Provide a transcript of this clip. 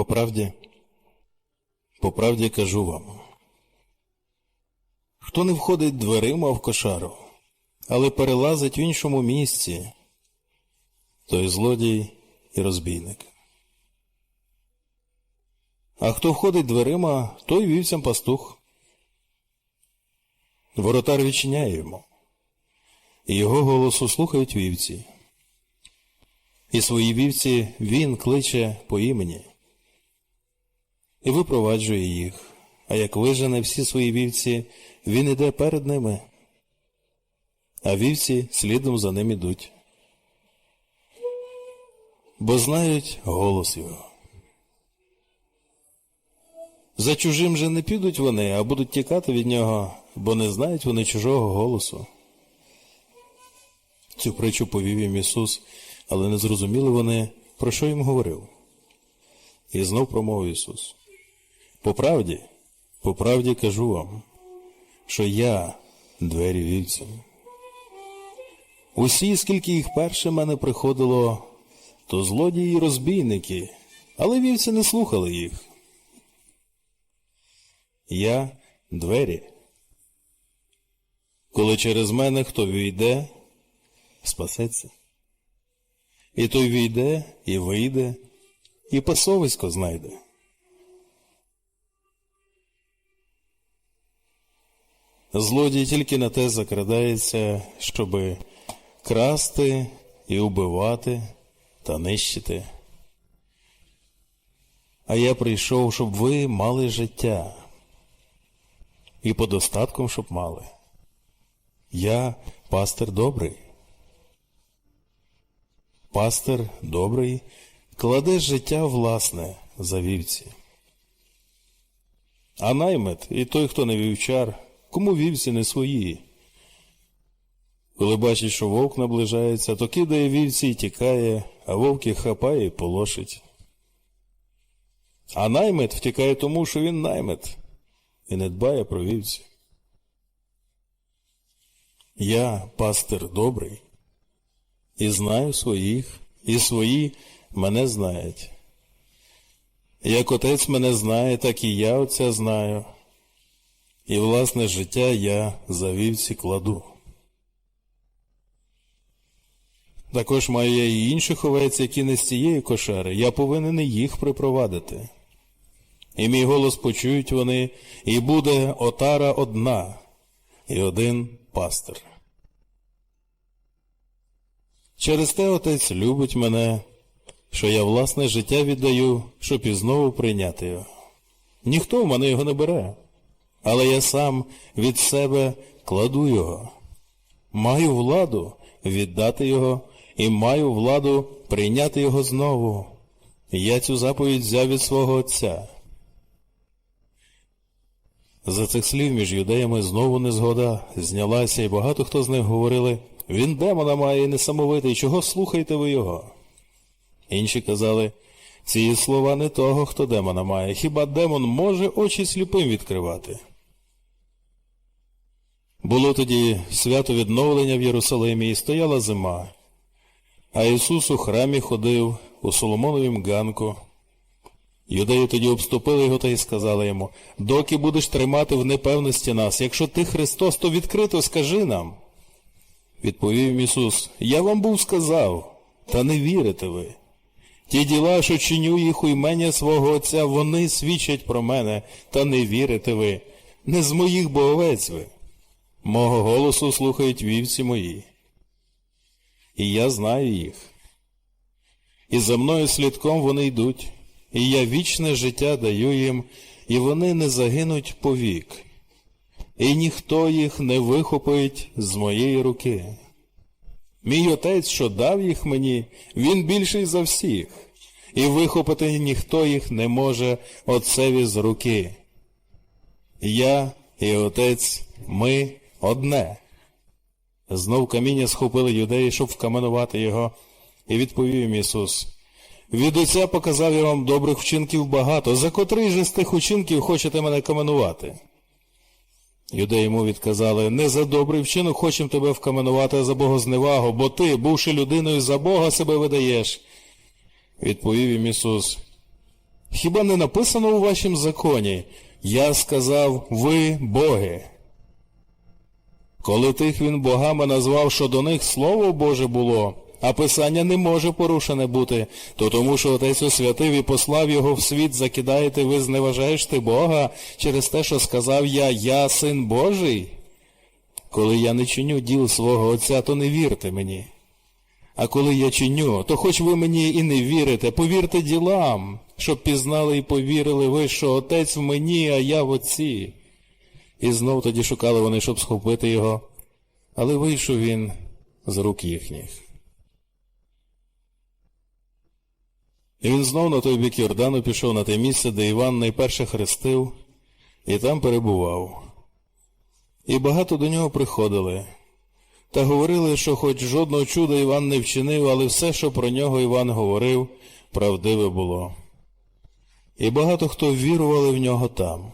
По правді, по правді кажу вам. Хто не входить дверима в кошару, але перелазить в іншому місці, той злодій і розбійник. А хто входить дверима, той вівцям пастух. Воротар відчиняє йому, і його голосу слухають вівці. І свої вівці він кличе по імені і випроваджує їх, а як вижене всі свої вівці, він іде перед ними, а вівці слідом за ним ідуть, бо знають голос його. За чужим же не підуть вони, а будуть тікати від нього, бо не знають вони чужого голосу. Цю притчу повів їм Ісус, але не зрозуміли вони, про що їм говорив. І знов промовив Ісус. По правді, по правді кажу вам, що я двері вівцям. Усі, скільки їх перше мене приходило, то злодії й розбійники, але вівці не слухали їх. Я двері. Коли через мене хто війде, спасеться. І той війде, і вийде, і пасовисько знайде. Злодій тільки на те закрадається, щоби красти і убивати та нищити. А я прийшов, щоб ви мали життя і по достаткам, щоб мали. Я пастир добрий. Пастир добрий кладе життя власне за вівці. А наймет і той, хто не вівчар, кому вівці не свої. Коли бачить, що вовк наближається, то кидає вівці і тікає, а вовк їх хапає і полошить. А наймет втікає тому, що він наймет і не дбає про вівці. Я пастир добрий, і знаю своїх, і свої мене знають. Як отець мене знає, так і я отця знаю, і власне життя я за вівці кладу. Також маю я і інших овець, які не з цієї кошари, я повинен їх припровадити. І мій голос почують вони, і буде отара одна, і один пастир. Через те отець любить мене, що я власне життя віддаю, щоб і знову прийняти його. Ніхто в мене його не бере, але я сам від себе кладу його. Маю владу віддати його і маю владу прийняти його знову. Я цю заповідь взяв від свого Отця. За цих слів між юдеями знову незгода знялася, і багато хто з них говорили він демона має і несамовитий, чого слухаєте ви його? Інші казали ці слова не того, хто демона має, хіба демон може очі сліпим відкривати? Було тоді свято відновлення в Єрусалимі і стояла зима, а Ісус у храмі ходив у Соломоновім ганку. Юдеї тоді обступили його та й сказали йому доки будеш тримати в непевності нас, якщо ти Христос, то відкрито скажи нам. Відповів Ісус, я вам був сказав, та не вірите ви. Ті діла, що чиню їх у імення свого Отця, вони свідчать про мене, та не вірите ви, не з моїх боговець ви. Мого голосу слухають вівці мої. І я знаю їх. І за мною слідком вони йдуть, і я вічне життя даю їм, і вони не загинуть повік і ніхто їх не вихопить з моєї руки. Мій отець, що дав їх мені, він більший за всіх, і вихопити ніхто їх не може отцеві з руки. Я і отець, ми одне. Знов каміння схопили юдеї, щоб вкаменувати його, і відповів їм Ісус. Від отця показав я вам добрих вчинків багато, за котрий же з тих учинків хочете мене каменувати? Юдеї йому відказали, не за добрий вчинок хочемо тебе вкаменувати, а за богозневагу, бо ти, бувши людиною, за Бога себе видаєш. Відповів їм Ісус, Хіба не написано у вашім законі? Я сказав, ви боги. Коли тих він богами назвав, що до них слово Боже було, а писання не може порушене бути, то тому, що Отець освятив і послав його в світ, закидаєте, ви зневажаєш ти Бога через те, що сказав я, я син Божий. Коли я не чиню діл свого Отця, то не вірте мені. А коли я чиню, то хоч ви мені і не вірите, повірте ділам, щоб пізнали і повірили ви, що Отець в мені, а я в Отці. І знов тоді шукали вони, щоб схопити його, але вийшов він з рук їхніх. І він знов на той бік Йордану пішов на те місце, де Іван найперше хрестив, і там перебував. І багато до нього приходили, та говорили, що хоч жодного чуда Іван не вчинив, але все, що про нього Іван говорив, правдиве було. І багато хто вірували в нього там.